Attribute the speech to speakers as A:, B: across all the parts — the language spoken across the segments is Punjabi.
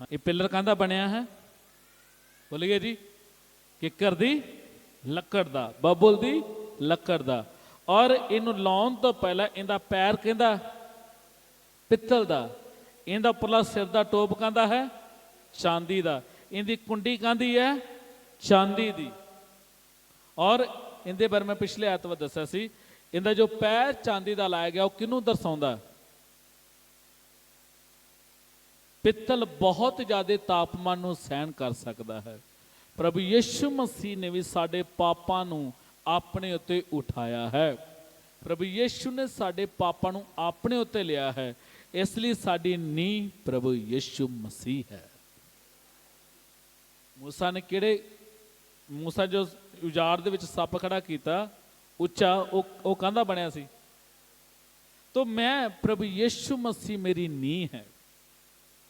A: ਹਾਂ, ਇਹ ਪਿੱਲਰ ਕਾਹਦਾ ਬਣਿਆ ਹੈ? ਬੋਲੀਏ ਜੀ ਕਿੱਕਰ ਦੀ ਲੱਕੜ ਦਾ ਬਬੁਲ ਦੀ ਲੱਕੜ ਦਾ। ਔਰ ਇਹਨੂੰ ਲਾਉਣ ਤੋਂ ਪਹਿਲਾਂ ਇਹਦਾ ਪੈਰ ਕਹਿੰਦਾ ਪਿੱਤਲ ਦਾ। ਇਹਦਾ ਉੱਪਰਲਾ ਸਿਰ ਦਾ ਟੋਪ ਕਹਿੰਦਾ ਹੈ? ਚਾਂਦੀ ਦਾ। ਇਹਦੀ ਕੁੰਡੀ ਕਹਿੰਦੀ ਹੈ? ਚਾਂਦੀ ਦੀ। ਔਰ ਇਹਦੇ ਬਾਰੇ ਮੈਂ ਪਿਛਲੇ ਐਤਵਾਰ ਦੱਸਿਆ ਸੀ ਇਹਦਾ ਜੋ ਪੈਰ ਚਾਂਦੀ ਦਾ ਲਾਇਆ ਗਿਆ ਉਹ ਕਿਹਨੂੰ ਦਰਸਾਉਂਦਾ? ਪਿੱਤਲ ਬਹੁਤ ਜ਼ਿਆਦਾ ਤਾਪਮਾਨ ਨੂੰ ਸਹਿਣ ਕਰ ਸਕਦਾ ਹੈ। ਪ੍ਰਭੂ ਯਿਸੂ ਮਸੀਹ ਨੇ ਵੀ ਸਾਡੇ ਪਾਪਾਂ ਨੂੰ ਆਪਣੇ ਉੱਤੇ ਉਠਾਇਆ ਹੈ। ਪ੍ਰਭੂ ਯਿਸੂ ਨੇ ਸਾਡੇ ਪਾਪਾਂ ਨੂੰ ਆਪਣੇ ਉੱਤੇ ਲਿਆ ਹੈ। ਇਸ ਲਈ ਸਾਡੀ ਨੀਂਹ ਪ੍ਰਭੂ ਯਿਸੂ ਮਸੀਹ ਹੈ। ਮੂਸਾ ਨੇ ਕਿਹੜੇ ਮੂਸਾ ਜੋ ਉਜਾੜ ਦੇ ਵਿੱਚ ਸੱਪ ਖੜਾ ਕੀਤਾ, ਉੱਚਾ, ਉਹ ਉਹ ਕਾਹਦਾ ਬਣਿਆ ਸੀ? ਤੋ ਮੈਂ ਪ੍ਰਭੂ ਯਿਸੂ ਮਸੀਹ ਮੇਰੀ ਨੀਂਹ ਹੈ।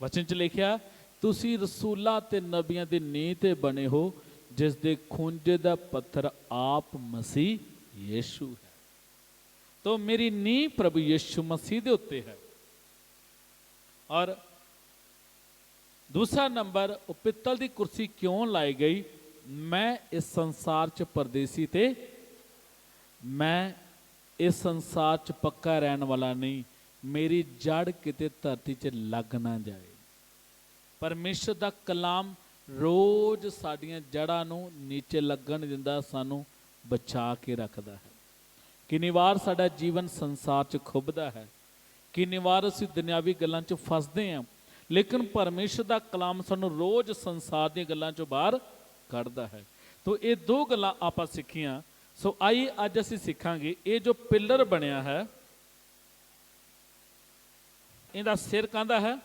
A: ਵਚਨ ਚ ਲਿਖਿਆ, ਤੁਸੀਂ ਰਸੂਲਾਂ ਤੇ ਨਬੀਆਂ ਦੀ ਨੀਂਹ ਤੇ ਬਣੇ ਹੋ, ਜਿਸ ਦੇ ਖੂੰਜੇ ਦਾ ਪੱਥਰ ਆਪ ਮਸੀਹ ਯੀਸ਼ੂ ਹੈ। ਤੋ ਮੇਰੀ ਨੀਂਹ ਪ੍ਰਭੂ ਯੀਸ਼ੂ ਮਸੀਹ ਦੇ ਉੱਤੇ ਹੈ। ਔਰ ਦੂਸਰਾ ਨੰਬਰ, ਉਹ ਪਿੱਤਲ ਦੀ ਕੁਰਸੀ ਕਿਉਂ ਲਾਈ ਗਈ? ਮੈਂ ਇਸ ਸੰਸਾਰ 'ਚ ਪਰਦੇਸੀ ਤੇ, ਮੈਂ ਇਸ ਸੰਸਾਰ 'ਚ ਪੱਕਾ ਰਹਿਣ ਵਾਲਾ ਨਹੀਂ। ਮੇਰੀ ਜੜ ਕਿਤੇ ਧਰਤੀ 'ਚ ਲੱਗ ਨਾ ਜਾਏ। ਪਰਮੇਸ਼ਰ ਦਾ ਕਲਾਮ ਰੋਜ਼ ਸਾਡੀਆਂ ਜੜਾਂ ਨੂੰ ਨੀਚੇ ਲੱਗਣ ਦਿੰਦਾ, ਸਾਨੂੰ ਬਚਾ ਕੇ ਰੱਖਦਾ ਹੈ। ਕਿੰਨੀ ਵਾਰ ਸਾਡਾ ਜੀਵਨ ਸੰਸਾਰ 'ਚ ਖੁੱਬਦਾ ਹੈ। ਕਿੰਨੀ ਵਾਰ ਅਸੀਂ ਦੁਨਿਆਵੀ ਗੱਲਾਂ 'ਚ ਫਸਦੇ ਹਾਂ। ਲੇਕਿਨ ਪਰਮੇਸ਼ਰ ਦਾ ਕਲਾਮ ਸਾਨੂੰ ਰੋਜ਼ ਸੰਸਾਰ ਦੀਆਂ ਗੱਲਾਂ 'ਚੋਂ ਬਾਹਰ ਕੱਢਦਾ ਹੈ। ਤੋ ਇਹ ਦੋ ਗੱਲਾਂ ਆਪਾਂ ਸਿੱਖੀਆਂ। ਸੋ ਆਈ ਅੱਜ ਅਸੀਂ ਸਿੱਖਾਂਗੇ, ਇਹ ਜੋ ਪਿੱਲਰ ਬਣਿਆ ਹੈ ਇਹਦਾ ਸਿਰ ਕਾਹਦਾ ਹੈ?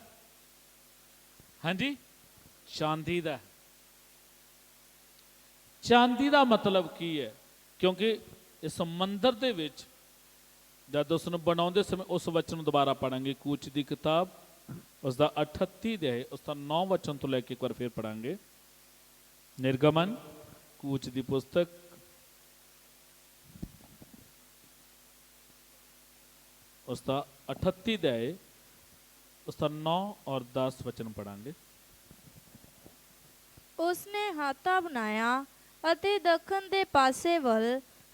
A: ਹਾਂਜੀ, ਚਾਂਦੀ ਦਾ ਚਾਂਦੀ ਦਾ ਮਤਲਬ ਕੀ ਹੈ? ਕਿਉਂਕਿ ਇਸ ਮੰਦਰ ਦੇ ਵਿੱਚ ਜਦ ਉਸ ਨੂੰ ਬਣਾਉਂਦੇ ਸਮੇਂ ਉਸ ਵਚਨ ਨੂੰ ਦੁਬਾਰਾ ਪੜਾਂਗੇ ਕੂਚ ਦੀ ਕਿਤਾਬ ਉਸ ਦਾ 38 ਦੇ ਉਸ ਦਾ 9 ਵਚਨ ਤੋਂ ਲੈ ਕੇ ਇੱਕ ਵਾਰ ਫੇਰ ਪੜਾਂਗੇ ਨਿਰਗਮਨ, ਕੂਚ ਦੀ ਪੁਸਤਕ। ਉਸ ਦਾ 38 ਦੇ ਉਸ ਦਾ 9 ਔਰ 10 ਵਚਨ ਪੜਾਂਗੇ
B: ਉਸਨੇ ਹਾਤਾ ਬਣਾਇਆ ਅਤੇ ਦੱਖਣ ਦੇ ਪਾਸੇ ਵੱਲ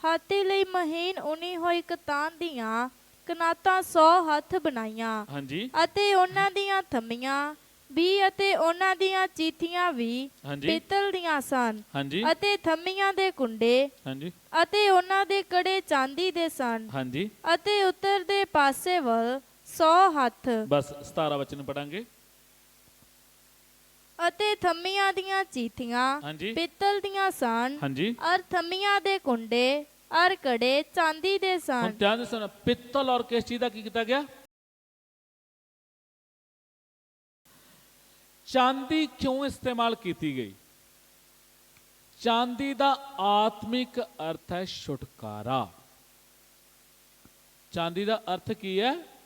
B: ਹਾਥੀ ਲਈ ਮਹੀਨ ਉਨੀ ਹੋਈ ਕਤਾਨ ਦੀਆਂ ਕਨਾਤਾਂ 100 ਹੱਥ ਬਣਾਈਆਂ
A: ਹਾਂਜੀ।
B: ਅਤੇ ਉਹਨਾਂ ਦੀਆਂ ਥੰਮੀਆਂ ਵੀ ਅਤੇ ਉਹਨਾਂ ਦੀਆਂ ਚੀਥੀਆਂ ਵੀ
A: ਹਾਂਜੀ।
B: ਪਿੱਤਲ ਦੀਆਂ ਸਨ
A: ਹਾਂਜੀ।
B: ਅਤੇ ਥੰਮੀਆਂ ਦੇ ਕੁੰਡੇ
A: ਹਾਂਜੀ।
B: ਅਤੇ ਉਹਨਾਂ ਦੇ ਕੜੇ ਚਾਂਦੀ ਦੇ ਸਨ
A: ਹਾਂਜੀ।
B: ਅਤੇ ਉੱਤਰ ਦੇ ਪਾਸੇ ਵੱਲ 100 ਹੱਥ।
A: ਬਸ 17 ਵਚਨ ਪੜਾਂਗੇ।
B: ਅਤੇ ਥੰਮੀਆਂ ਦੀਆਂ ਚੀਥੀਆਂ
A: ਹਾਂਜੀ।
B: ਪਿੱਤਲ ਦੀਆਂ ਸਨ
A: ਹਾਂਜੀ।
B: ਅਰ ਥੰਮੀਆਂ ਦੇ ਕੁੰਡੇ ਅਰ ਕੜੇ ਚਾਂਦੀ ਦੇ
A: ਹੁਣ
B: ਸਨ
A: ਧਿਆਨ ਦੇ ਸੁਣ ਪਿੱਤਲ ਔਰ ਕਿਸ ਚੀਜ਼ ਦਾ ਕੀ ਕੀਤਾ ਗਿਆ? ਚਾਂਦੀ ਕਿਉਂ ਇਸਤੇਮਾਲ ਕੀਤੀ ਗਈ? ਚਾਂਦੀ ਦਾ ਆਤਮਿਕ ਅਰਥ ਹੈ ਛੁਟਕਾਰਾ। ਚਾਂਦੀ ਦਾ ਅਰਥ ਕੀ ਹੈ?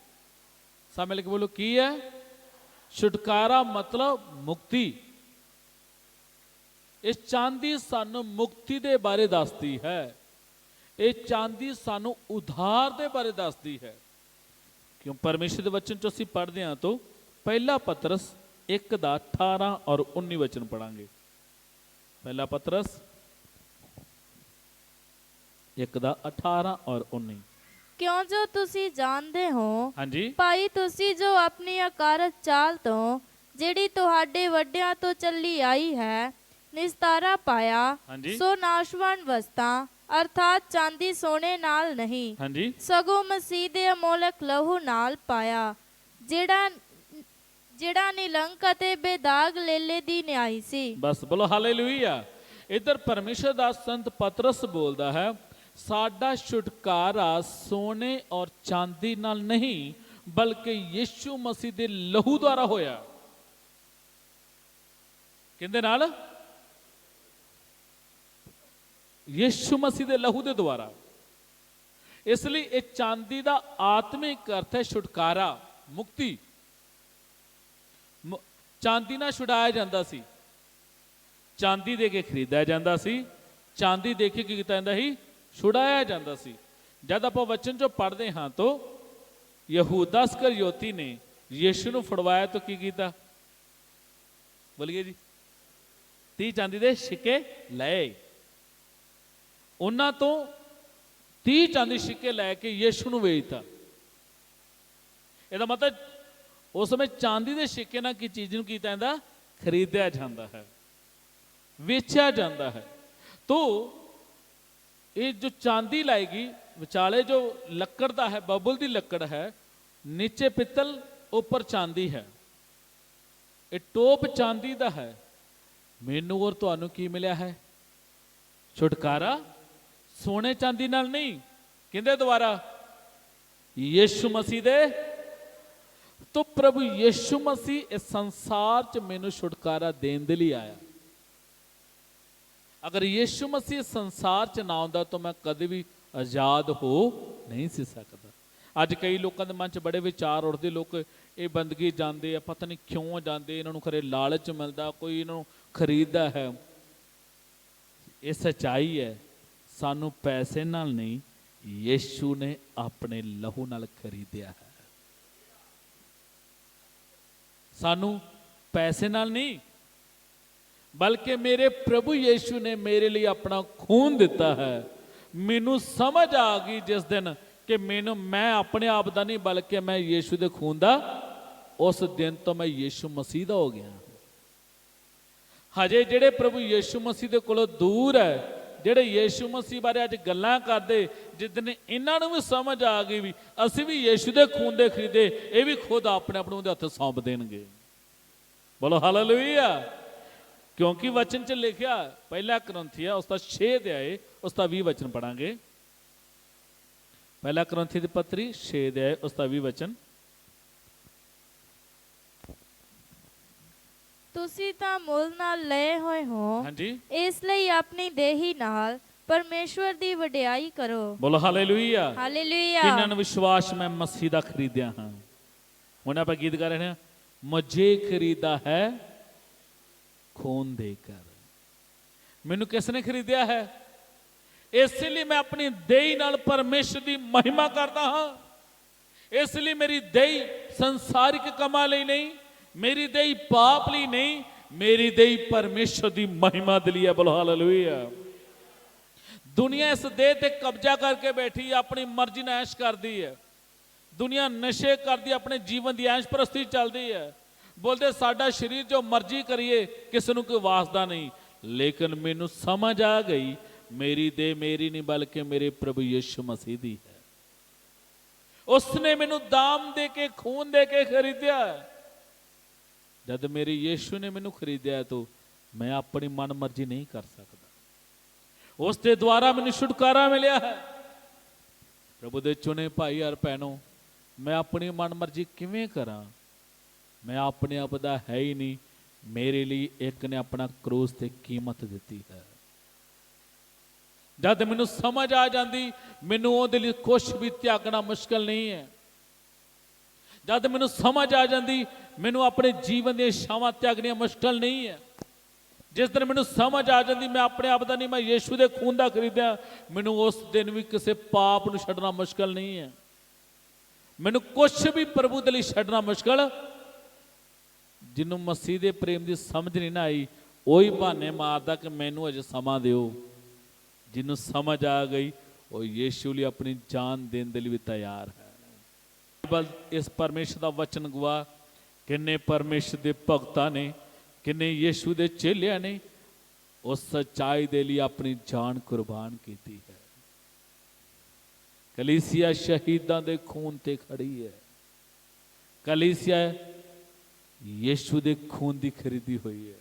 A: ਸਭ ਮਿਲ ਕੇ ਬੋਲੋ, ਕੀ ਹੈ? ਛੁਟਕਾਰਾ ਮਤਲਬ ਮੁਕਤੀ। ਇਹ ਚਾਂਦੀ ਸਾਨੂੰ ਮੁਕਤੀ ਦੇ ਬਾਰੇ ਦੱਸਦੀ ਹੈ। ਇਹ ਚਾਂਦੀ ਸਾਨੂੰ ਉਧਾਰ ਦੇ ਬਾਰੇ ਦੱਸਦੀ ਹੈ। ਕਿਉਂ? ਪਰਮੇਸ਼ਰ ਦੇ ਵਚਨ ਚ ਅਸੀਂ ਪੜ੍ਹਦੇ ਹਾਂ ਤੋਂ, ਪਹਿਲਾ ਪਤਰਸ 1 ਦਾ 18 ਔਰ 19 ਵਚਨ ਪੜਾਂਗੇ ਪਹਿਲਾ ਪਤਰਸ 1 ਦਾ 18 ਔਰ 19
B: ਕਿਉਂ ਜੋ ਤੁਸੀਂ ਜਾਣਦੇ ਹੋ?
A: ਹਾਂਜੀ।
B: ਭਾਈ ਤੁਸੀਂ ਜੋ ਆਪਣੀ ਅਕਾਰਤ ਚਾਲ ਤੋਂ ਜਿਹੜੀ ਤੁਹਾਡੇ ਵੱਡਿਆਂ ਤੋਂ ਚੱਲੀ ਆਈ ਹੈ ਨਿਸਤਾਰਾ ਪਾਇਆ
A: ਹਾਂਜੀ।
B: ਸੋ ਨਾਸ਼ਵਾਨ ਵਸਤਾਂ ਅਰਥਾਤ ਚਾਂਦੀ ਸੋਨੇ ਨਾਲ ਨਹੀਂ।
A: ਹਾਂਜੀ।
B: ਸਗੋਂ ਮਸੀਹ ਦੇ ਅਮੋਲਕ ਲਹੂ ਨਾਲ ਪਾਇਆ ਜਿਹੜਾ ਜਿਹੜਾ ਨਿਲੰਕ ਅਤੇ ਬੇਦਾਗ ਲੇਲੇ ਦੀ ਨਿਆਈ ਸੀ।
A: ਬਸ ਬੋਲੋ ਹਾਲੇਲੂਇਆ। ਇਧਰ ਪਰਮੇਸ਼ਰ ਦਾ ਸੰਤ ਪਤਰਸ ਬੋਲਦਾ ਹੈ ਸਾਡਾ ਛੁਟਕਾਰਾ ਸੋਨੇ ਔਰ ਚਾਂਦੀ ਨਾਲ ਨਹੀਂ, ਬਲਕਿ ਯੀਸ਼ੂ ਮਸੀਹ ਦੇ ਲਹੂ ਦੁਆਰਾ ਹੋਇਆ। ਕਿੰਦੇ ਨਾਲ? ਯੀਸ਼ੂ ਮਸੀਹ ਦੇ ਲਹੂ ਦੇ ਦੁਆਰਾ। ਇਸ ਲਈ ਇਹ ਚਾਂਦੀ ਦਾ ਆਤਮਿਕ ਅਰਥ ਹੈ ਛੁਟਕਾਰਾ, ਮੁਕਤੀ। ਮੁ- ਚਾਂਦੀ ਨਾਲ ਛੁਡਾਇਆ ਜਾਂਦਾ ਸੀ। ਚਾਂਦੀ ਦੇ ਕੇ ਖਰੀਦਿਆ ਜਾਂਦਾ ਸੀ। ਚਾਂਦੀ ਦੇ ਕੇ ਕੀ ਕੀਤਾ ਜਾਂਦਾ ਸੀ? ਛੁਡਾਇਆ ਜਾਂਦਾ ਸੀ। ਜਦ ਆਪਾਂ ਵਚਨ ਚੋਂ ਪੜ੍ਹਦੇ ਹਾਂ ਤਾਂ ਯਹੂਦਾ ਸਕਰਯੋਤੀ ਨੇ ਯੀਸ਼ੂ ਨੂੰ ਫੜਵਾਇਆ ਤਾਂ ਕੀ ਕੀਤਾ? ਬੋਲੀਏ ਜੀ 30 ਚਾਂਦੀ ਦੇ ਸਿੱਕੇ ਲਏ। ਉਹਨਾਂ ਤੋਂ 30 ਚਾਂਦੀ ਸਿੱਕੇ ਲੈ ਕੇ ਯੀਸ਼ੂ ਨੂੰ ਵੇਚਤਾ। ਇਹਦਾ ਮਤਲਬ ਉਸ ਸਮੇਂ ਚਾਂਦੀ ਦੇ ਸਿੱਕੇ ਨਾਲ ਕੀ ਚੀਜ਼ ਨੂੰ ਕੀਤਾ ਜਾਂਦਾ ਖਰੀਦਿਆ ਜਾਂਦਾ ਹੈ, ਵੇਚਿਆ ਜਾਂਦਾ ਹੈ। ਤੋ ਇਹ ਜੋ ਚਾਂਦੀ ਲਾਏਗੀ, ਵਿਚਾਲੇ ਜੋ ਲੱਕੜ ਦਾ ਹੈ, ਬਬਲ ਦੀ ਲੱਕੜ ਹੈ, ਨੀਚੇ ਪਿੱਤਲ, ਉੱਪਰ ਚਾਂਦੀ ਹੈ। ਇਹ ਟੋਪ ਚਾਂਦੀ ਦਾ ਹੈ। ਮੈਨੂੰ ਔਰ ਤੁਹਾਨੂੰ ਕੀ ਮਿਲਿਆ ਹੈ? ਛੁਟਕਾਰਾ? ਸੋਨੇ ਚਾਂਦੀ ਨਾਲ ਨਹੀਂ। ਕਹਿੰਦੇ ਦੁਬਾਰਾ, ਯੀਸ਼ੂ ਮਸੀਹ ਦੇ? ਤੋ ਪ੍ਰਭੂ ਯੀਸ਼ੂ ਮਸੀਹ ਇਸ ਸੰਸਾਰ 'ਚ ਮੈਨੂੰ ਛੁਟਕਾਰਾ ਦੇਣ ਦੇ ਲਈ ਆਇਆ। ਅਗਰ ਯੀਸ਼ੂ ਮਸੀਹ ਸੰਸਾਰ 'ਚ ਨਾ ਆਉਂਦਾ ਤਾਂ ਮੈਂ ਕਦੇ ਵੀ ਆਜ਼ਾਦ ਹੋ ਨਹੀਂ ਸੀ ਸਕਦਾ। ਅੱਜ ਕਈ ਲੋਕਾਂ ਦੇ ਮਨ 'ਚ ਬੜੇ ਵਿਚਾਰ ਉੱਠਦੇ, ਲੋਕ ਇਹ ਬੰਦਗੀ ਜਾਂਦੇ ਆ, ਪਤਾ ਨਹੀਂ ਕਿਉਂ ਜਾਂਦੇ, ਇਹਨਾਂ ਨੂੰ ਖਰੇ ਲਾਲਚ ਮਿਲਦਾ, ਕੋਈ ਇਹਨਾਂ ਨੂੰ ਖਰੀਦਦਾ ਹੈ। ਇਹ ਸਚਾਈ ਹੈ, ਸਾਨੂੰ ਪੈਸੇ ਨਾਲ ਨਹੀਂ, ਯੀਸ਼ੂ ਨੇ ਆਪਣੇ ਲਹੂ ਨਾਲ ਖਰੀਦਿਆ ਹੈ। ਸਾਨੂੰ ਪੈਸੇ ਨਾਲ ਨਹੀਂ ਬਲਕਿ ਮੇਰੇ ਪ੍ਰਭੂ ਯੀਸ਼ੂ ਨੇ ਮੇਰੇ ਲਈ ਆਪਣਾ ਖੂਨ ਦਿੱਤਾ ਹੈ। ਮੈਨੂੰ ਸਮਝ ਆ ਗਈ ਜਿਸ ਦਿਨ ਕਿ ਮੈਨੂੰ, ਮੈਂ ਆਪਣੇ ਆਪ ਦਾ ਨਹੀਂ, ਬਲਕਿ ਮੈਂ ਯੀਸ਼ੂ ਦੇ ਖੂਨ ਦਾ, ਉਸ ਦਿਨ ਤੋਂ ਮੈਂ ਯੀਸ਼ੂ ਮਸੀਹ ਦਾ ਹੋ ਗਿਆ ਹਜੇ ਜਿਹੜੇ ਪ੍ਰਭੂ ਯੀਸ਼ੂ ਮਸੀਹ ਦੇ ਕੋਲੋਂ ਦੂਰ ਹੈ, ਜਿਹੜੇ ਯੀਸ਼ੂ ਮਸੀਹ ਬਾਰੇ ਅੱਜ ਗੱਲਾਂ ਕਰਦੇ ਜਿੱਦਨ ਇਹਨਾਂ ਨੂੰ ਵੀ ਸਮਝ ਆ ਗਈ ਵੀ ਅਸੀਂ ਵੀ ਯੀਸ਼ੂ ਦੇ ਖੂਨ ਦੇ ਖਰੀਦੇ, ਇਹ ਵੀ ਖੁਦ ਆਪਣੇ ਆਪ ਨੂੰ ਉਹਦੇ ਹੱਥ ਸੌਂਪ ਦੇਣਗੇ। ਬੋਲੋ ਹਾਲੇਲੂਇਆ ਕਿਉਂਕਿ ਵਚਨ 'ਚ ਲਿਖਿਆ ਪਹਿਲਾ ਕਰੰਥੀਆ ਉਸ ਦਾ 6 ਅਧਿਆਏ ਉਸ ਦਾ 20 ਵਚਨ ਪੜਾਂਗੇ। ਪਹਿਲਾ ਕਰੰਥੀ ਦੀ ਪੱਤਰੀ 6 ਅਧਿਆਏ ਉਸ ਦਾ 20 ਵਚਨ।
B: ਤੁਸੀਂ ਤਾਂ ਮੁੱਲ ਨਾਲ ਲਏ ਹੋਏ ਹੋ
A: ਹਾਂਜੀ।
B: ਇਸ ਲਈ ਆਪਣੀ ਦੇਹੀ ਨਾਲ ਪਰਮੇਸ਼ਵਰ ਦੀ ਵਡਿਆਈ ਕਰੋ।
A: ਬੋਲੋ ਹਾਲੇਲੂਇਆ।
B: ਹਾਲੇਲੂਇਆ।
A: ਕਿੰਨਾਂ ਨੂੰ ਵਿਸ਼ਵਾਸ ਮੈਂ ਮਸੀਹ ਦਾ ਖਰੀਦਿਆ ਹਾਂ। ਹੁਣ ਆਪਾਂ ਗੀਤ ਗਾ ਰਹੇ ਹਾਂ ਮੁਝੇ ਖਰੀਦਾ ਹੈ ਖੂਨ ਦੇ ਕਰ। ਮੈਨੂੰ ਕਿਸ ਨੇ ਖਰੀਦਿਆ ਹੈ? ਇਸ ਲਈ ਮੈਂ ਆਪਣੀ ਦੇਹੀ ਨਾਲ ਪਰਮੇਸ਼ਰ ਦੀ ਮਹਿਮਾ ਕਰਦਾ ਹਾਂ। ਇਸ ਲਈ ਮੇਰੀ ਦੇਹੀ ਸੰਸਾਰਿਕ ਕਮਾਂ ਲਈ ਨਹੀਂ, ਮੇਰੀ ਦੇਹੀ ਪਾਪ ਲਈ ਨਹੀਂ, ਮੇਰੀ ਦੇਹੀ ਪਰਮੇਸ਼ਰ ਦੀ ਮਹਿਮਾ ਦੇ ਲਈ ਹੈ। ਬੋਲੋ ਹਾਲੇਲੂਇਆ। ਦੁਨੀਆ ਇਸ ਦੇਹ ਤੇ ਕਬਜ਼ਾ ਕਰਕੇ ਬੈਠੀ ਆਪਣੀ ਮਰਜ਼ੀ ਨਾਲ ਐਸ਼ ਕਰਦੀ ਹੈ। ਦੁਨੀਆ ਨਸ਼ੇ ਕਰਦੀ ਆਪਣੇ ਜੀਵਨ ਦੀ ਐਸ਼ ਪਰਸਤੀ ਚੱਲਦੀ ਹੈ। ਬੋਲਦੇ ਸਾਡਾ ਸਰੀਰ ਜੋ ਮਰਜ਼ੀ ਕਰੀਏ, ਕਿਸ ਨੂੰ ਕੋਈ ਵਾਸਦਾ ਨਹੀਂ। ਲੇਕਿਨ ਮੈਨੂੰ ਸਮਝ ਆ ਗਈ, ਮੇਰੀ ਦੇ ਮੇਰੀ ਨਹੀਂ, ਬਲਕਿ ਮੇਰੇ ਪ੍ਰਭੂ ਯਿਸੂ ਮਸੀਹ ਦੀ ਹੈ। ਉਸ ਨੇ ਮੈਨੂੰ ਦਾਮ ਦੇ ਕੇ, ਖੂਨ ਦੇ ਕੇ ਖਰੀਦਿਆ ਜਦ ਮੇਰੇ ਯੀਸ਼ੂ ਨੇ ਮੈਨੂੰ ਖਰੀਦਿਆ ਹੈ ਮੈਂ ਆਪਣੀ ਮਨ ਮਰਜ਼ੀ ਨਹੀਂ ਕਰ ਸਕਦਾ। ਉਸ ਦੇ ਦੁਆਰਾ ਮੈਨੂੰ ਛੁਟਕਾਰਾ ਮਿਲਿਆ ਹੈ। ਪ੍ਰਭੂ ਦੇ ਚੁਣੇ ਭਾਈ ਔਰ ਭੈਣੋ, ਮੈਂ ਆਪਣੀ ਮਨ ਮਰਜ਼ੀ ਕਿਵੇਂ ਕਰਾਂ? ਮੈਂ ਆਪਣੇ ਆਪ ਦਾ ਹੈ ਹੀ ਨਹੀਂ। ਮੇਰੇ ਲਈ ਇੱਕ ਨੇ ਆਪਣਾ ਕਰੂਸ ਤੇ ਕੀਮਤ ਦਿੱਤੀ ਹੈ। ਜਦ ਮੈਨੂੰ ਸਮਝ ਆ ਜਾਂਦੀ, ਮੈਨੂੰ ਉਹਦੇ ਲਈ ਕੁਝ ਵੀ ਤਿਆਗਣਾ ਮੁਸ਼ਕਲ ਨਹੀਂ ਹੈ। ਜਦ ਮੈਨੂੰ ਸਮਝ ਆ ਜਾਂਦੀ, ਮੈਨੂੰ ਆਪਣੇ ਜੀਵਨ ਦੀਆਂ ਛਾਵਾਂ ਤਿਆਗਣੀਆਂ ਮੁਸ਼ਕਲ ਨਹੀਂ ਹੈ। ਜਿਸ ਦਿਨ ਮੈਨੂੰ ਸਮਝ ਆ ਜਾਂਦੀ, ਮੈਂ ਆਪਣੇ ਆਪ ਦਾ ਨਹੀਂ, ਮੈਂ ਯੀਸ਼ੂ ਦੇ ਖੂਨ ਦਾ ਖਰੀਦਿਆ, ਮੈਨੂੰ ਉਸ ਦਿਨ ਵੀ ਕਿਸੇ ਪਾਪ ਨੂੰ ਛੱਡਣਾ ਮੁਸ਼ਕਲ ਨਹੀਂ ਹੈ। ਮੈਨੂੰ ਕੁਝ ਵੀ ਪ੍ਰਭੂ ਦੇ ਲਈ ਛੱਡਣਾ ਮੁਸ਼ਕਲ ਜਿਹਨੂੰ ਮਸੀਹ ਦੇ ਪ੍ਰੇਮ ਦੀ ਸਮਝ ਨਹੀਂ ਨਾ ਆਈ, ਉਹੀ ਬਹਾਨੇ ਮਾਰਦਾ ਕਿ ਮੈਨੂੰ ਅਜੇ ਸਮਾਂ ਦਿਓ। ਜਿਹਨੂੰ ਸਮਝ ਆ ਗਈ, ਉਹ ਯੀਸ਼ੂ ਲਈ ਆਪਣੀ ਜਾਨ ਦੇਣ ਦੇ ਲਈ ਵੀ ਤਿਆਰ ਹੈ। ਬਲ ਇਸ ਪਰਮੇਸ਼ਰ ਦਾ ਵਚਨ ਗਵਾ, ਕਿੰਨੇ ਪਰਮੇਸ਼ਰ ਦੇ ਭਗਤਾਂ ਨੇ, ਕਿੰਨੇ ਯੀਸ਼ੂ ਦੇ ਚੇਲਿਆਂ ਨੇ ਉਸ ਸੱਚਾਈ ਦੇ ਲਈ ਆਪਣੀ ਜਾਨ ਕੁਰਬਾਨ ਕੀਤੀ ਹੈ। ਕਲੀਸਿਆ ਸ਼ਹੀਦਾਂ ਦੇ ਖੂਨ ਤੇ ਖੜੀ ਹੈ। ਕਲੀਸਿਆ ਯੀਸ਼ੂ ਦੇ ਖੂਨ ਦੀ ਖਰੀਦੀ ਹੋਈ ਹੈ।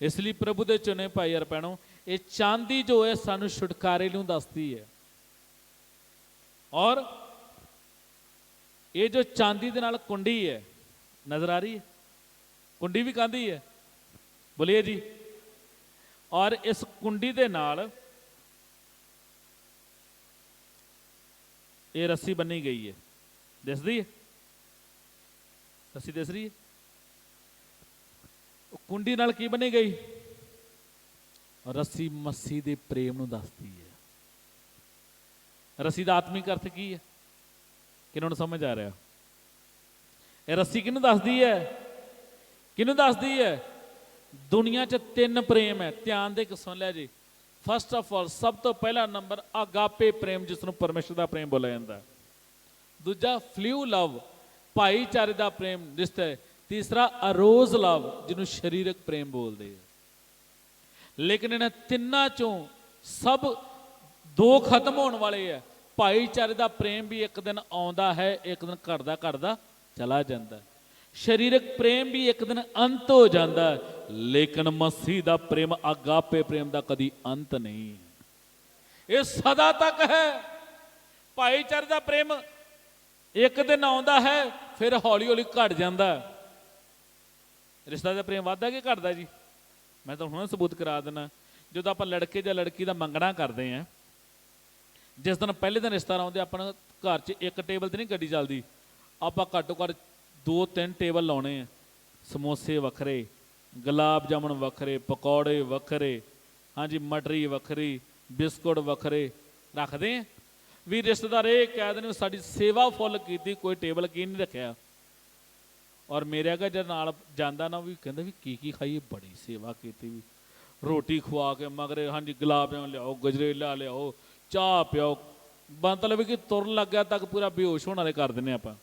A: ਇਸ ਲਈ ਪ੍ਰਭੂ ਦੇ ਚੁਣੇ ਭਾਈ ਯਾਰ ਪੈਣੋ ਇਹ ਚਾਂਦੀ ਜੋ ਹੈ ਸਾਨੂੰ ਛੁਟਕਾਰੇ ਨੂੰ ਦੱਸਦੀ ਹੈ। ਔਰ ਇਹ ਜੋ ਚਾਂਦੀ ਦੇ ਨਾਲ ਕੁੰਡੀ ਹੈ, ਨਜ਼ਰ ਆ ਰਹੀ ਹੈ? ਕੁੰਡੀ ਵੀ ਕਾਂਦੀ ਹੈ? ਬੋਲੀਏ ਜੀ। ਔਰ ਇਸ ਕੁੰਡੀ ਦੇ ਨਾਲ ਇਹ ਰੱਸੀ ਬੰਨੀ ਗਈ ਹੈ। ਦਿਸਦੀ ਹੈ? ਰੱਸੀ ਦਿਸ ਰਹੀ ਹੈ? ਕੁੰਡੀ ਨਾਲ ਕੀ ਬਣੀ ਗਈ? ਰੱਸੀ ਮੱਸੀ ਦੇ ਪ੍ਰੇਮ ਨੂੰ ਦੱਸਦੀ ਹੈ। ਰੱਸੀ ਦਾ ਆਤਮਿਕ ਅਰਥ ਕੀ ਹੈ? ਕਿਹਨਾਂ ਨੂੰ ਸਮਝ ਆ ਰਿਹਾ? ਇਹ ਰੱਸੀ ਕਿਹਨੂੰ ਦੱਸਦੀ ਹੈ? ਕਿਹਨੂੰ ਦੱਸਦੀ ਹੈ? ਦੁਨੀਆ 'ਚ ਤਿੰਨ ਪ੍ਰੇਮ ਹੈ। ਧਿਆਨ ਦੇ ਕੇ ਸੁਣ ਲਿਆ ਜੀ। ਫਸਟ ਆਫ ਆਲ ਸਭ ਤੋਂ ਪਹਿਲਾ ਨੰਬਰ ਆਗਾਪੇ ਪ੍ਰੇਮ, ਜਿਸ ਨੂੰ ਪਰਮੇਸ਼ਰ ਦਾ ਪ੍ਰੇਮ ਬੋਲਿਆ ਜਾਂਦਾ ਦੂਜਾ ਫਲਿਊ ਲਵ ਭਾਈਚਾਰੇ ਦਾ ਪ੍ਰੇਮ ਰਿਸ਼ਤਾ ਹੈ ਤੀਸਰਾ, ਅਰੋਜ਼ ਲਵ, ਜਿਹਨੂੰ ਸਰੀਰਕ ਪ੍ਰੇਮ ਬੋਲਦੇ ਆ। ਲੇਕਿਨ ਇਹਨਾਂ ਤਿੰਨਾਂ ਚੋਂ ਸਭ ਦੋ ਖਤਮ ਹੋਣ ਵਾਲੇ ਆ। ਭਾਈਚਾਰੇ ਦਾ ਪ੍ਰੇਮ ਵੀ ਇੱਕ ਦਿਨ ਆਉਂਦਾ ਹੈ, ਇੱਕ ਦਿਨ ਘਟਦਾ ਘਟਦਾ ਚਲਾ ਜਾਂਦਾ। ਸਰੀਰਕ ਪ੍ਰੇਮ ਵੀ ਇੱਕ ਦਿਨ ਅੰਤ ਹੋ ਜਾਂਦਾ। ਲੇਕਿਨ ਮਸੀਹ ਦਾ ਪ੍ਰੇਮ, ਆਗਾਪੇ ਪ੍ਰੇਮ ਦਾ ਕਦੀ ਅੰਤ ਨਹੀਂ। ਇਹ ਸਦਾ ਤੱਕ ਹੈ। ਭਾਈਚਾਰੇ ਦਾ ਪ੍ਰੇਮ ਇੱਕ ਦਿਨ ਆਉਂਦਾ ਹੈ, ਫਿਰ ਹੌਲੀ ਹੌਲੀ ਘਟ ਜਾਂਦਾ। ਰਿਸ਼ਤਾ ਦਾ ਪ੍ਰੇਮ ਵੱਧਦਾ ਕਿ ਘਟਦਾ ਜੀ? ਮੈਂ ਤਾਂ ਹੁਣ ਸਬੂਤ ਕਰਾ ਦਿੰਦਾ। ਜਦੋਂ ਆਪਾਂ ਲੜਕੇ ਜਾਂ ਲੜਕੀ ਦਾ ਮੰਗਣਾ ਕਰਦੇ ਆਂ ਜਿਸ ਦਿਨ ਪਹਿਲੇ ਦਿਨ ਰਿਸ਼ਤਾ ਲਾਉਂਦੇ, ਆਪਾਂ ਘਰ 'ਚ ਇੱਕ ਟੇਬਲ ਤੇ ਨਹੀਂ ਗੱਡੀ ਚੱਲਦੀ। ਆਪਾਂ ਘੱਟੋ ਘੱਟ ਦੋ ਤਿੰਨ ਟੇਬਲ ਲਾਉਣੇ ਆ। ਸਮੋਸੇ ਵੱਖਰੇ, ਗੁਲਾਬ ਜਾਮਣ ਵੱਖਰੇ, ਪਕੌੜੇ ਵੱਖਰੇ, ਹਾਂਜੀ, ਮਟਰੀ ਵੱਖਰੀ, ਬਿਸਕੁਟ ਵੱਖਰੇ ਰੱਖਦੇ ਆ। ਵੀ ਰਿਸ਼ਤੇਦਾਰ ਇਹ ਕਹਿ ਦਿੰਦੇ ਵੀ ਸਾਡੀ ਸੇਵਾ ਫੁੱਲ ਕੀਤੀ, ਕੋਈ ਟੇਬਲ ਕੀ ਨਹੀਂ ਰੱਖਿਆ। ਔਰ ਮੇਰੇ ਅਗਾ ਜਦ ਨਾਲ ਜਾਂਦਾ ਨਾ ਵੀ ਕਹਿੰਦਾ ਵੀ ਕੀ ਕੀ ਖਾਈਏ, ਬੜੀ ਸੇਵਾ ਕੀਤੀ ਵੀ। ਰੋਟੀ ਖਵਾ ਕੇ ਮਗਰੇ, ਹਾਂਜੀ ਗੁਲਾਬ ਜਾਮਣ ਲਿਆਓ, ਗਜਰੇਲਾ ਲਿਆਓ, ਚਾਹ ਪਿਓ ਮਤਲਬ ਕਿ ਤੁਰਨ ਲੱਗਿਆ ਤੱਕ ਪੂਰਾ ਬੇਹੋਸ਼ ਹੋਣ ਵਾਲੇ ਕਰ ਦਿੰਨੇ ਆਪਾਂ।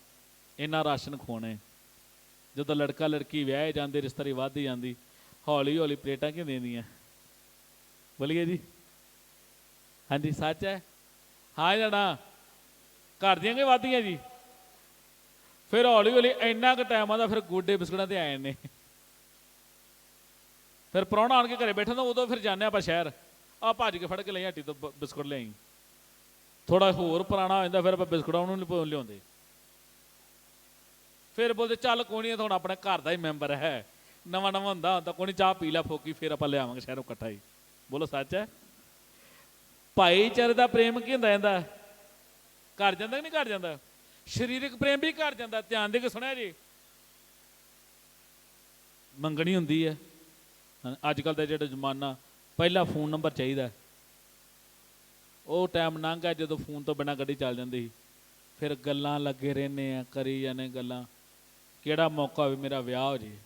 A: ਇੰਨਾ ਰਾਸ਼ਨ ਖਵਾਉਣੇ ਜਦੋਂ ਲੜਕਾ ਲੜਕੀ ਵਿਆਹੇ ਜਾਂਦੇ, ਰਿਸ਼ਤੇਦਾਰੀ ਵੱਧਦੀ ਜਾਂਦੀ ਹੌਲੀ ਹੌਲੀ ਪਲੇਟਾਂ ਕਿਉਂ ਦੇਂਦੀਆਂ ਬੋਲੀਏ ਜੀ। ਹਾਂਜੀ, ਸੱਚ ਹੈ? ਹਾਂ ਜਣਾ ਘਰ ਦੀਆਂ ਕਿ ਵੱਧਦੀਆਂ ਜੀ? ਫਿਰ ਹੌਲੀ ਹੌਲੀ ਇੰਨਾ ਕੁ ਟਾਈਮ ਆਉਂਦਾ, ਫਿਰ ਗੋਡੇ ਬਿਸਕੁਟਾਂ ਤੇ ਆਏ ਨੇ ਫਿਰ ਪ੍ਰਾਹੁਣਾ ਆਣ ਕੇ ਘਰੇ ਬੈਠਾ ਤਾਂ ਉਦੋਂ ਫਿਰ ਜਾਂਦੇ ਆਪਾਂ ਸ਼ਹਿਰ। ਆ ਭੱਜ ਕੇ ਫੜ ਕੇ ਲਈ ਹੱਟੀ ਤੋਂ ਬਿਸਕੁਟ ਲਿਆਈ। ਥੋੜਾ ਹੋਰ ਪੁਰਾਣਾ ਹੋ ਜਾਂਦਾ, ਫਿਰ ਆਪਾਂ ਬਿਸਕੁਟਾਂ ਉਹਨੂੰ ਲਿਆਉਂਦੇ। ਫਿਰ ਬੋਲਦੇ, ਚੱਲ ਕੋਣੀ ਤਾਂ ਹੁਣ ਆਪਣੇ ਘਰ ਦਾ ਹੀ ਮੈਂਬਰ ਹੈ। ਨਵਾਂ ਨਵਾਂ ਹੁੰਦਾ ਹੁੰਦਾ ਕੋਣੀ ਚਾਹ ਪੀ ਲੈ, ਫੋਕੀ, ਫਿਰ ਆਪਾਂ ਲਿਆਵਾਂਗੇ ਸ਼ਹਿਰੋਂ ਇਕੱਠਾ ਹੀ। ਬੋਲੋ, ਸੱਚ ਹੈ? ਭਾਈਚਾਰੇ ਦਾ ਪ੍ਰੇਮ ਕੀ ਹੁੰਦਾ ਜਾਂਦਾ ਘਰ ਜਾਂਦਾ ਕਿ ਨਹੀਂ ਘਰ ਜਾਂਦਾ? ਸਰੀਰਕ ਪ੍ਰੇਮ ਵੀ ਘਰ ਜਾਂਦਾ, ਧਿਆਨ ਦੇ ਕੇ ਸੁਣਿਆ ਜੀ। ਮੰਗਣੀ ਹੁੰਦੀ ਹੈ। ਅੱਜ ਕੱਲ ਦਾ ਜਿਹੜਾ ਜ਼ਮਾਨਾ, ਪਹਿਲਾ ਫੋਨ ਨੰਬਰ ਚਾਹੀਦਾ ਉਹ ਟਾਈਮ ਲੰਘ ਗਿਆ ਜਦੋਂ ਫੋਨ ਤੋਂ ਬਿਨਾ ਗੱਡੀ ਚੱਲ ਜਾਂਦੀ ਸੀ। ਫਿਰ ਗੱਲਾਂ ਲੱਗੇ ਰਹਿੰਦੇ ਆ, ਕਰੀ ਜਾਂਦੇ ਗੱਲਾਂ। ਕਿਹੜਾ ਮੌਕਾ ਹੋਵੇ ਮੇਰਾ ਵਿਆਹ ਹੋ ਜੇ।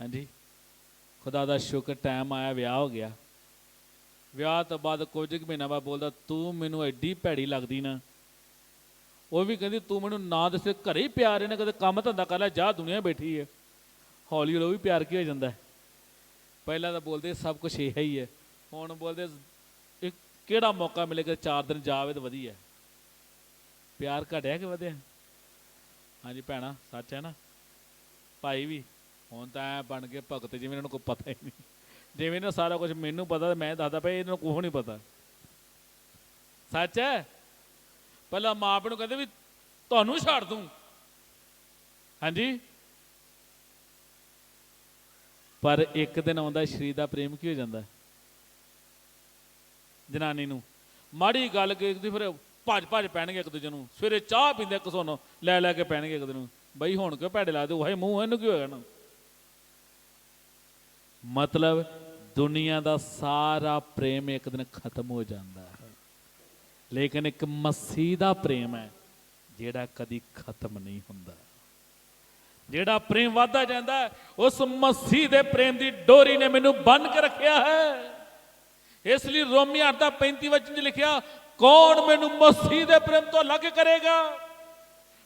A: ਹਾਂਜੀ? ਖੁਦਾ ਦਾ ਸ਼ੁਕਰ ਟਾਈਮ ਆਇਆ, ਵਿਆਹ ਹੋ ਗਿਆ। ਵਿਆਹ ਤੋਂ ਬਾਅਦ ਕੁਝ ਕੁ ਮਹੀਨਾ ਬਾਅਦ ਬੋਲਦਾ, ਤੂੰ ਮੈਨੂੰ ਐਡੀ ਭੈੜੀ ਲੱਗਦੀ ਨਾ ਉਹ ਵੀ ਕਹਿੰਦੀ, ਤੂੰ ਮੈਨੂੰ ਨਾ ਦੱਸੇ, ਘਰੇ ਹੀ ਪਿਆਰ ਇਹਨੇ ਕਦੇ ਕੰਮ ਧੰਦਾ ਕਰ ਲੈ ਜਾ ਦੁਨੀਆ ਬੈਠੀ ਹੈ ਹੌਲੀ ਹੌਲੀ ਉਹ ਵੀ ਪਿਆਰ ਕੀ ਹੋ ਜਾਂਦਾ ਪਹਿਲਾਂ ਤਾਂ ਬੋਲਦੇ, ਸਭ ਕੁਝ ਇਹ ਹੀ ਹੈ ਹੁਣ ਬੋਲਦੇ, ਇਹ ਕਿਹੜਾ ਮੌਕਾ ਮਿਲੇ ਮਿਲੇਗਾ ਚਾਰ ਦਿਨ ਜਾਵੇ ਤਾਂ ਵਧੀਆ ਪਿਆਰ ਘਟਿਆ ਕਿ ਵਧਿਆ? ਹਾਂਜੀ ਭੈਣਾ, ਸੱਚ ਹੈ ਨਾ? ਭਾਈ ਵੀ, ਹੁਣ ਤਾਂ ਐ ਬਣ ਕੇ ਭਗਤ ਜਿਵੇਂ ਇਹਨਾਂ ਨੂੰ ਕੋਈ ਪਤਾ ਹੀ ਨਹੀਂ। ਜਿਵੇਂ ਇਹਨਾਂ ਸਾਰਾ ਕੁਝ ਮੈਨੂੰ ਪਤਾ ਤੇ ਮੈਂ ਦੱਸਦਾ ਪਿਆ, ਇਹਨਾਂ ਨੂੰ ਕੁਝ ਨਹੀਂ ਪਤਾ। ਸੱਚ ਹੈ? ਪਹਿਲਾਂ ਮਾਂ ਪਿਓ ਨੂੰ ਕਹਿੰਦੇ ਵੀ ਤੁਹਾਨੂੰ ਛੱਡ ਦੂੰ। ਹਾਂਜੀ? ਪਰ ਇੱਕ ਦਿਨ ਆਉਂਦਾ ਸ਼ਰੀਰ ਦਾ ਪ੍ਰੇਮ ਕੀ ਹੋ ਜਾਂਦਾ? ਜਨਾਨੀ ਨੂੰ। ਮਾੜੀ ਗੱਲ ਕੀਤੀ ਫਿਰ ਭੱਜ ਭੱਜ ਪੈਣਗੇ ਇੱਕ ਦੂਜੇ ਨੂੰ। ਸਵੇਰੇ ਚਾਹ ਪੀਂਦੇ ਇੱਕ ਸੋਨੋ ਲੈ ਲੈ ਕੇ ਪੈਣਗੇ ਇੱਕ ਦੂਜੇ ਨੂੰ। ਬਈ ਹੁਣ ਕਿਉਂ ਭੈੜੇ ਲਾ ਦਿਓ ਹਾਏ, ਮੂੰਹ ਇਹਨੂੰ ਕੀ ਹੋਇਆ ਨਾ ਮਤਲਬ ਦੁਨੀਆ ਦਾ ਸਾਰਾ ਪ੍ਰੇਮ ਇੱਕ ਦਿਨ ਖਤਮ ਹੋ ਜਾਂਦਾ। ਹੈ ਲੇਕਿਨ ਇੱਕ ਮਸੀਹ ਦਾ ਪ੍ਰੇਮ ਹੈ, ਜਿਹੜਾ ਕਦੀ ਖਤਮ ਨਹੀਂ ਹੁੰਦਾ। ਜਿਹੜਾ ਪ੍ਰੇਮ ਵਧਦਾ ਜਾਂਦਾ ਉਸ ਮਸੀਹ ਦੇ ਪ੍ਰੇਮ ਦੀ ਡੋਰੀ ਨੇ ਮੈਨੂੰ ਬੰਨ ਕੇ ਰੱਖਿਆ ਹੈ। ਇਸ ਲਈ ਰੋਮੀ 8 ਦਾ 35 ਵਚਨ 'ਚ ਲਿਖਿਆ, ਕੌਣ ਮੈਨੂੰ ਮਸੀਹ ਦੇ ਪ੍ਰੇਮ ਤੋਂ ਅਲੱਗ ਕਰੇਗਾ?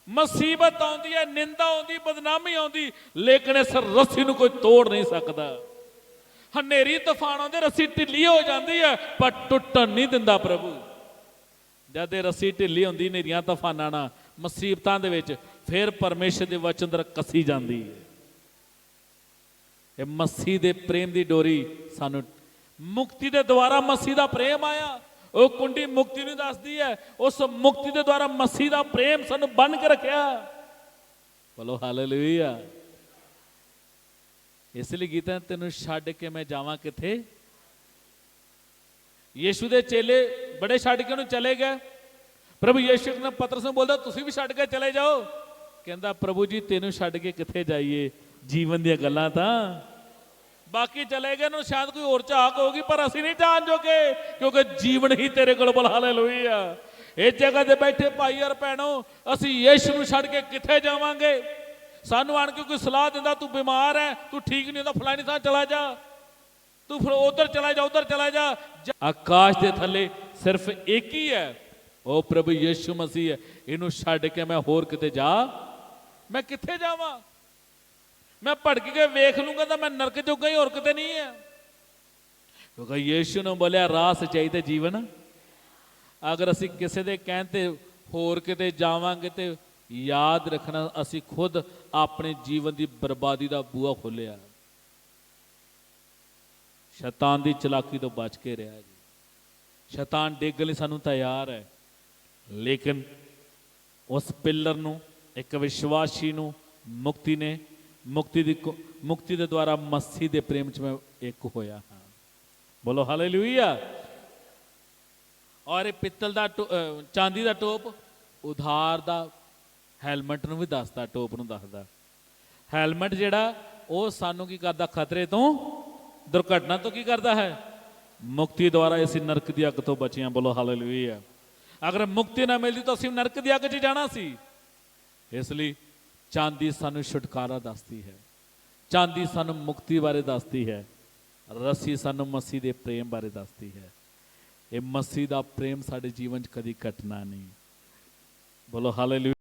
A: ਮੁਸੀਬਤ ਆਉਂਦੀ ਹੈ, ਨਿੰਦਾ ਆਉਂਦੀ, ਬਦਨਾਮੀ ਆਉਂਦੀ, ਲੇਕਿਨ ਇਸ ਰੱਸੀ ਨੂੰ ਕੋਈ ਤੋੜ ਨਹੀਂ ਸਕਦਾ। ਹਨੇਰੀ, ਤੂਫਾਨ ਆਉਂਦੇ, ਰੱਸੀ ਢਿੱਲੀ ਹੋ ਜਾਂਦੀ ਹੈ, ਪਰ ਟੁੱਟਣ ਨਹੀਂ ਦਿੰਦਾ ਪ੍ਰਭੂ। ਜਦ ਇਹ ਰੱਸੀ ਢਿੱਲੀ ਹੁੰਦੀ, ਹਨੇਰੀਆਂ, ਤੂਫਾਨਾਂ ਨਾਲ, ਮੁਸੀਬਤਾਂ ਦੇ ਵਿੱਚ, ਫਿਰ ਪਰਮੇਸ਼ਰ ਦੇ ਵਚਨ ਦਰ ਕੱਸੀ ਜਾਂਦੀ ਹੈ। ਇਹ ਮਸੀਹ ਦੇ ਪ੍ਰੇਮ ਦੀ ਡੋਰੀ ਸਾਨੂੰ, ਮੁਕਤੀ ਦੇ ਦੁਆਰਾ ਮਸੀਹ ਦਾ ਪ੍ਰੇਮ ਆਇਆ। ਉਹ ਕੁੰਡੀ ਮੁਕਤੀ ਨੂੰ ਦੱਸਦੀ ਹੈ, ਉਸ ਮੁਕਤੀ ਦੇ ਦੁਆਰਾ ਮਸੀਹ ਦਾ ਪ੍ਰੇਮ ਸਾਨੂੰ ਬੰਨ ਕੇ ਰੱਖਿਆ। ਬੋਲੋ ਹਾਲੇਲੂਇਆ। ਇਸ ਲਈ ਗੀਤਾਂ ਤੈਨੂੰ ਛੱਡ ਕੇ ਮੈਂ ਜਾਵਾਂ ਕਿੱਥੇ? ਯੀਸ਼ੂ ਦੇ ਚੇਲੇ ਬੜੇ ਛੱਡ ਕੇ ਉਹਨੂੰ ਚਲੇ ਗਏ। ਪ੍ਰਭੂ ਯੀਸ਼ੂ ਨੇ ਪਤਰਸ ਨੂੰ ਬੋਲਦਾ, ਤੁਸੀਂ ਵੀ ਛੱਡ ਕੇ ਚਲੇ ਜਾਓ। ਕਹਿੰਦਾ, ਪ੍ਰਭੂ ਜੀ, ਤੈਨੂੰ ਛੱਡ ਕੇ ਕਿੱਥੇ ਜਾਈਏ? ਜੀਵਨ ਦੀਆਂ ਗੱਲਾਂ ਤਾਂ ਬਾਕੀ ਚਲੇ ਗਏ ਨੂੰ, ਸ਼ਾਇਦ ਕੋਈ ਹੋਰ ਝਾਕ ਹੋਗੀ ਪਰ ਅਸੀਂ ਨਹੀਂ ਜਾਣ ਜੋਗੇ, ਕਿਉਂਕਿ ਜੀਵਨ ਹੀ ਤੇਰੇ ਕੋਲ ਬਲ ਆ ਇਸ ਜਗ੍ਹਾ ਤੇ ਬੈਠੇ ਭਾਈ ਔਰ ਭੈਣੋ, ਅਸੀਂ ਯੀਸ਼ੂ ਨੂੰ ਛੱਡ ਕੇ ਕਿੱਥੇ ਜਾਵਾਂਗੇ? ਸਾਨੂੰ ਆਣ ਕੇ ਕੋਈ ਸਲਾਹ ਦਿੰਦਾ, ਤੂੰ ਬਿਮਾਰ ਹੈ ਤੂੰ ਠੀਕ ਨਹੀਂ ਹੁੰਦਾ, ਫਲਾਣੀ ਥਾਂ ਚਲਾ ਜਾ। ਤੂੰ ਫਿਰ ਉਧਰ ਚਲਾ ਜਾ, ਉਧਰ ਚਲਾ ਜਾ। ਆਕਾਸ਼ ਦੇ ਥੱਲੇ ਸਿਰਫ ਇੱਕ ਹੀ ਹੈ। ਉਹ ਪ੍ਰਭੂ ਯੀਸ਼ੂ ਮਸੀਹ ਹੈ। ਇਹਨੂੰ ਛੱਡ ਕੇ ਮੈਂ ਹੋਰ ਕਿਤੇ ਜਾ? ਮੈਂ ਕਿੱਥੇ ਜਾਵਾਂ? ਮੈਂ ਭੜਕ ਕੇ ਵੇਖ ਲੂੰਗਾ ਤਾਂ ਮੈਂ ਨਰਕ ਜੋਗਾ ਹੀ ਹੋਰ ਕਿਤੇ ਨਹੀਂ ਹੈ। ਕਿਉਂਕਿ ਯੀਸ਼ੂ ਨੇ ਬੋਲਿਆ ਰਾਹ ਸਚਾਈ ਤੇ ਜੀਵਨ। ਅਗਰ ਅਸੀਂ ਕਿਸੇ ਦੇ ਕਹਿਣ ਤੇ ਹੋਰ ਕਿਤੇ ਜਾਵਾਂਗੇ ਤੇ ਯਾਦ ਰੱਖਣਾ, ਅਸੀਂ ਖੁਦ ਆਪਣੇ ਜੀਵਨ ਦੀ ਬਰਬਾਦੀ ਦਾ ਬੂਹਾ ਖੋਲਿਆ ਸ਼ੈਤਾਨ ਦੀ ਚਲਾਕੀ ਤੋਂ ਬਚ ਕੇ ਰਿਹਾ ਜੀ। ਸ਼ੈਤਾਨ ਡੇਗਣ ਲਈ ਸਾਨੂੰ ਤਿਆਰ ਹੈ। ਲੇਕਿਨ ਉਸ ਪਿੱਲਰ ਨੂੰ, ਇੱਕ ਵਿਸ਼ਵਾਸੀ ਨੂੰ ਮੁਕਤੀ ਨੇ, ਮੁਕਤੀ ਦੀ ਕੋ- ਮੁਕਤੀ ਦੇ ਦੁਆਰਾ ਮਸੀਹ ਦੇ ਪ੍ਰੇਮ ਚ ਮੈਂ ਇੱਕ ਹੋਇਆ ਹਾਂ। ਬੋਲੋ ਹਾਲੇਲੂਇਆ। ਔਰ ਇਹ ਪਿੱਤਲ ਦਾ ਟੋ- ਚਾਂਦੀ ਦਾ ਟੋਪ, ਉਧਾਰ ਦਾ ਹੈਲਮਟ ਨੂੰ ਵੀ ਦੱਸਦਾ, ਟੋਪ ਨੂੰ ਦੱਸਦਾ। ਹੈਲਮਟ ਜਿਹੜਾ, ਉਹ ਸਾਨੂੰ ਕੀ ਕਰਦਾ? ਖਤਰੇ ਤੋਂ ਦੁਰਘਟਨਾ ਤੋਂ ਕੀ ਕਰਦਾ ਹੈ? ਮੁਕਤੀ ਦੁਆਰਾ ਅਸੀਂ ਨਰਕ ਦੀ ਅੱਗ ਤੋਂ ਬਚੇ ਹਾਂ ਬੋਲੋ ਹਾਲੇਲੂਇਆ। ਅਗਰ ਮੁਕਤੀ ਨਾ ਮਿਲਦੀ ਤਾਂ ਅਸੀਂ ਨਰਕ ਦੀ ਅੱਗ 'ਚ ਜਾਣਾ ਸੀ। ਇਸ ਲਈ ਚਾਂਦੀ ਸਾਨੂੰ ਛੁਟਕਾਰਾ ਦੱਸਦੀ ਹੈ। ਚਾਂਦੀ ਸਾਨੂੰ ਮੁਕਤੀ ਬਾਰੇ ਦੱਸਦੀ ਹੈ। ਰੱਸੀ ਸਾਨੂੰ ਮਸੀਹ ਦੇ ਪ੍ਰੇਮ ਬਾਰੇ ਦੱਸਦੀ ਹੈ। ਇਹ ਮਸੀਹ ਦਾ ਪ੍ਰੇਮ ਸਾਡੇ ਜੀਵਨ 'ਚ ਕਦੀ ਘਟਣਾ ਨਹੀਂ। ਬੋਲੋ ਹਾਲੇਲੂਇਆ।